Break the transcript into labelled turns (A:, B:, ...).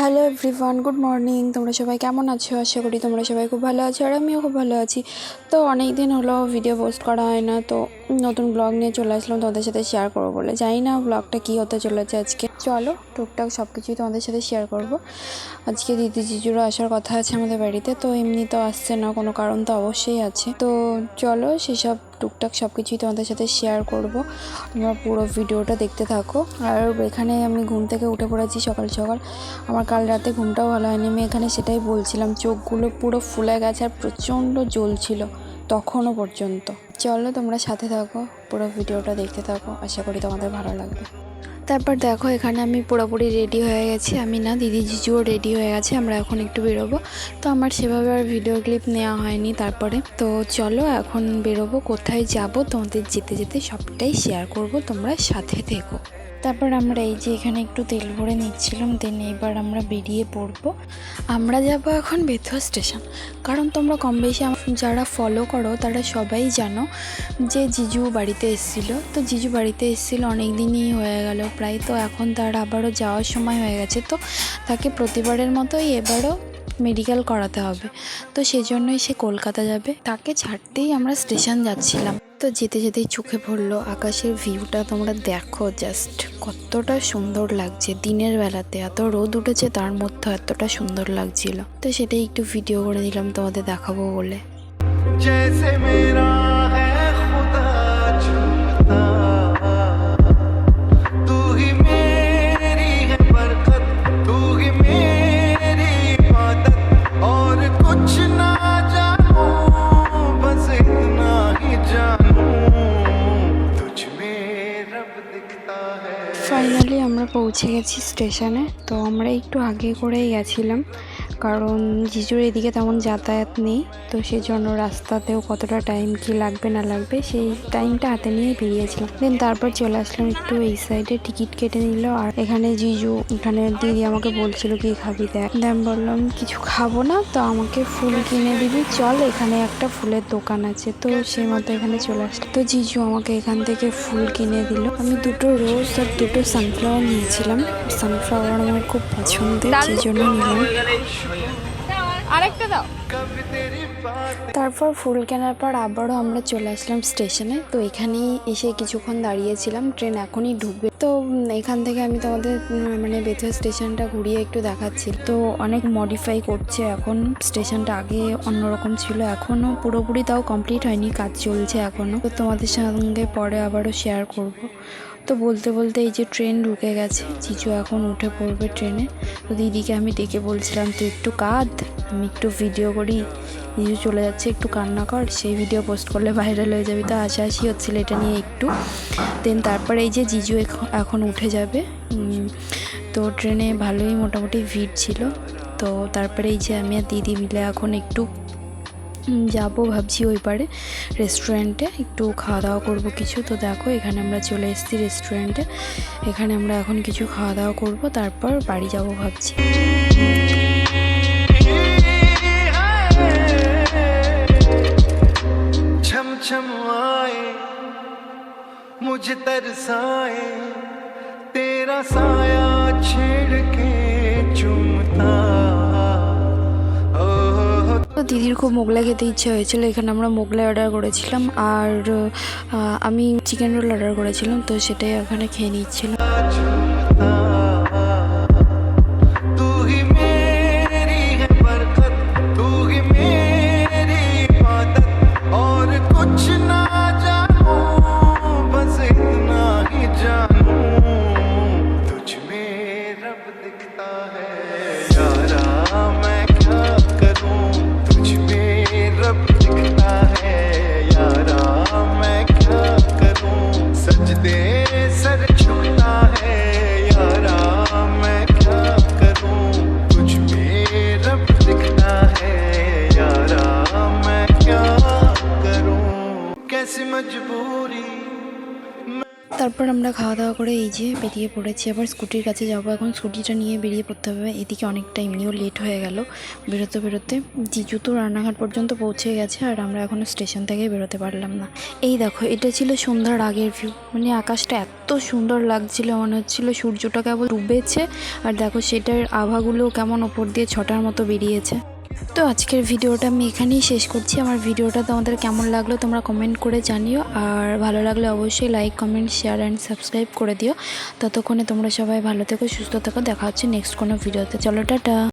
A: Hello everyone good morning তোমরা সবাই কেমন আছো? আশা করি তোমরা সবাই খুব ভালো আছো আর আমিও খুব ভালো আছি। তো অনেক দিন হলো ভিডিও পোস্ট করা হয় না, তো নতুন ব্লগ নিয়ে চলে আসলাম তোমাদের সাথে শেয়ার করব বলে। জানি না ব্লগটা কী হতে চলেছে আজকে। চলো, টুকটাক সব কিছুই তোমাদের সাথে শেয়ার করব। আজকে দিদি জিজুরও আসার কথা আছে আমাদের বাড়িতে, তো এমনি তো আসছে না, কোনো কারণ তো অবশ্যই আছে। তো চলো, সেসব টুকটাক সব কিছুই তোমাদের সাথে শেয়ার করব। তোমরা পুরো ভিডিওটা দেখতে থাকো। আর এখানে আমি ঘুম থেকে উঠে পড়েছি সকাল সকাল। আমার কাল রাতে ঘুমটাও ভালো হয়নি। আমি এখানে সেটাই বলছিলাম, চোখগুলো পুরো ফুলে গেছে আর প্রচণ্ড জ্বলছিল তখনও পর্যন্ত। চলো তোমরা সাথে থাকো, পুরো ভিডিওটা দেখতে থাকো। আশা করি তোমাদের ভালো লাগবে। তারপর দেখো, এখানে আমি পুরোপুরি রেডি হয়ে গেছি। আমি না, দিদি জিজুও রেডি হয়ে গেছে, আমরা এখন একটু বেরোবো। তো আমার সেভাবে আর ভিডিও ক্লিপ নেওয়া হয়নি তারপরে। তো চলো, এখন বেরোবো, কোথায় যাব, তোমাদের যেতে যেতে সবটাই শেয়ার করব, তোমরা সাথে থেকো। তারপর আমরা এই যে এখানে একটু তেল ভরে নিচ্ছিলাম দেন এবার আমরা বেরিয়ে পড়ব। আমরা যাব এখন বেথুয়া স্টেশন। কারণ তোমরা কম বেশি যারা ফলো করো, তারা সবাই জানো যে জিজু বাড়িতে এসেছিল। তো জিজু বাড়িতে এসেছিল অনেক দিনই হয়ে গেল। প্রায় তো এখন তার আবারও যাওয়ার সময় হয়ে গেছে। তো তাকে প্রতিবারের মতোই এবারও মেডিকেল করাতে হবে। তো সেজন্যই সে কলকাতা যাবে। তাকে ছাড়তেই আমরা স্টেশন যাচ্ছিলাম। তো যেতে যেতেই চোখে পড়ল আকাশের ভিউটা, তোমরা দেখো জাস্ট কতটা সুন্দর লাগছে। দিনের বেলাতে এত রোদ উঠেছে, তার মধ্যে এতটা সুন্দর লাগছিল। তো সেটাই একটু ভিডিও করে দিলাম, তোমাদের দেখাবো বলে। ফাইনালি আমরা পৌঁছে গেছি স্টেশনে। তো আমরা একটু আগে করেই গেছিলাম, কারণ জিজুর এদিকে তেমন যাতায়াত নেই। তো সেই জন্য রাস্তাতেও কতটা টাইম কি লাগবে, না লাগবে, সেই টাইমটা হাতে নিয়ে বেরিয়েছিলাম। দেন তারপর চলে আসলাম একটু এই সাইডে টিকিট কেটে নিল। আর এখানে জিজু এখানে দিদি আমাকে বলছিল, কি খাবি দেখ? আমি বললাম, কিছু খাব না, তো আমাকে ফুল কিনে দিবি। চল, এখানে একটা ফুলের দোকান আছে। তো সেই মতো এখানে চলে আসলাম। তো জিজু আমাকে এখান থেকে ফুল কিনে দিল। আমি দুটো রোজ আর দুটো সানফ্লাওয়ার নিয়েছিলাম সানফ্লাওয়ার আমার খুব পছন্দের সেই জন্য নিলাম।
B: আরেকটা দাও।
A: তারপর ফুল কেনার পর আবারও আমরা চলে আসলাম স্টেশনে। তো এখানেই এসে কিছুক্ষণ দাঁড়িয়েছিলাম, ট্রেন এখনই ঢুকবে। তো এখান থেকে আমি তোমাদের মানে বেথুয়া স্টেশনটা ঘুরিয়ে একটু দেখাচ্ছি। তো অনেক মডিফাই করছে এখন, স্টেশনটা আগে অন্যরকম ছিল, এখনও পুরোপুরি তাও কমপ্লিট হয়নি, কাজ চলছে এখনও। তো তোমাদের সঙ্গে পরে আবারও শেয়ার করব। তো বলতে বলতে এই যে ট্রেন ঢুকে গেছে জিজু এখন উঠে পড়বে ট্রেনে। তো দিদিকে আমি ডেকে বলছিলাম, তুই একটু কাঁদ। আমি একটু ভিডিও করি জিজু চলে যাচ্ছে, একটু কান্না কর, সেই ভিডিও পোস্ট করলে ভাইরাল হয়ে যাবে, তো হাসাহাসি হচ্ছিল এটা নিয়ে একটু। দেন তারপরে এই যে জিজু এখ- এখন উঠে যাবে তো ট্রেনে ভালোই মোটামুটি ভিড় ছিল। তো তারপরে এই যে আমি আর দিদি মিলে এখন একটু যাব ভাবছি ওই পারে রেস্টুরেন্টে একটু খাওয়া দাওয়া করব কিছু। তো দেখো, এখানে আমরা চলে এসেছি রেস্টুরেন্টে এখানে আমরা এখন কিছু খাওয়া দাওয়া করব, তারপর বাড়ি যাব ভাবছি।
C: आए मुझे तरसाए तेरा साया छेड़ के चुमता ओ
A: তো দিদির খুব মোগলাই খেতে ইচ্ছে হয়েছিল এখানে আমরা মোগলাই অর্ডার করেছিলাম আর আহ, আমি চিকেন রোল অর্ডার করেছিলাম তো সেটাই ওখানে খেয়ে নিচ্ছিলাম তারপর আমরা খাওয়া দাওয়া করে এই যে বেরিয়ে পড়েছি। আবার স্কুটির কাছে যাব। এখন স্কুটিটা নিয়ে বেরিয়ে পড়তে হবে। এদিকে অনেকটা এমনিও লেট হয়ে গেল। বেরোতে বেরোতে জিজু তো রান্নাঘাট পর্যন্ত পৌঁছে গেছে আর আমরা এখনও স্টেশন থেকে বেরোতে পারলাম না। এই দেখো, এটা ছিল সন্ধ্যার আগের ভিউ মানে আকাশটা এত সুন্দর লাগছিল। মনে হচ্ছিল সূর্যটা কেবল ডুবেছে। আর দেখো, সেটার আভাগুলো কেমন ওপর দিয়ে ছটার মতো বেরিয়েছে। তো আজকের ভিডিওটা আমি এখানেই শেষ করছি। আমার ভিডিওটা তোমাদের কেমন লাগল তোমরা কমেন্ট করে জানিও। আর ভালো লাগলে অবশ্যই like comment share and subscribe করে দিও। ততক্ষণে তোমরা সবাই ভালো থেকো, সুস্থ থেকো। দেখা হচ্ছে নেক্সট কোনো ভিডিওতে। চলো, টাটা।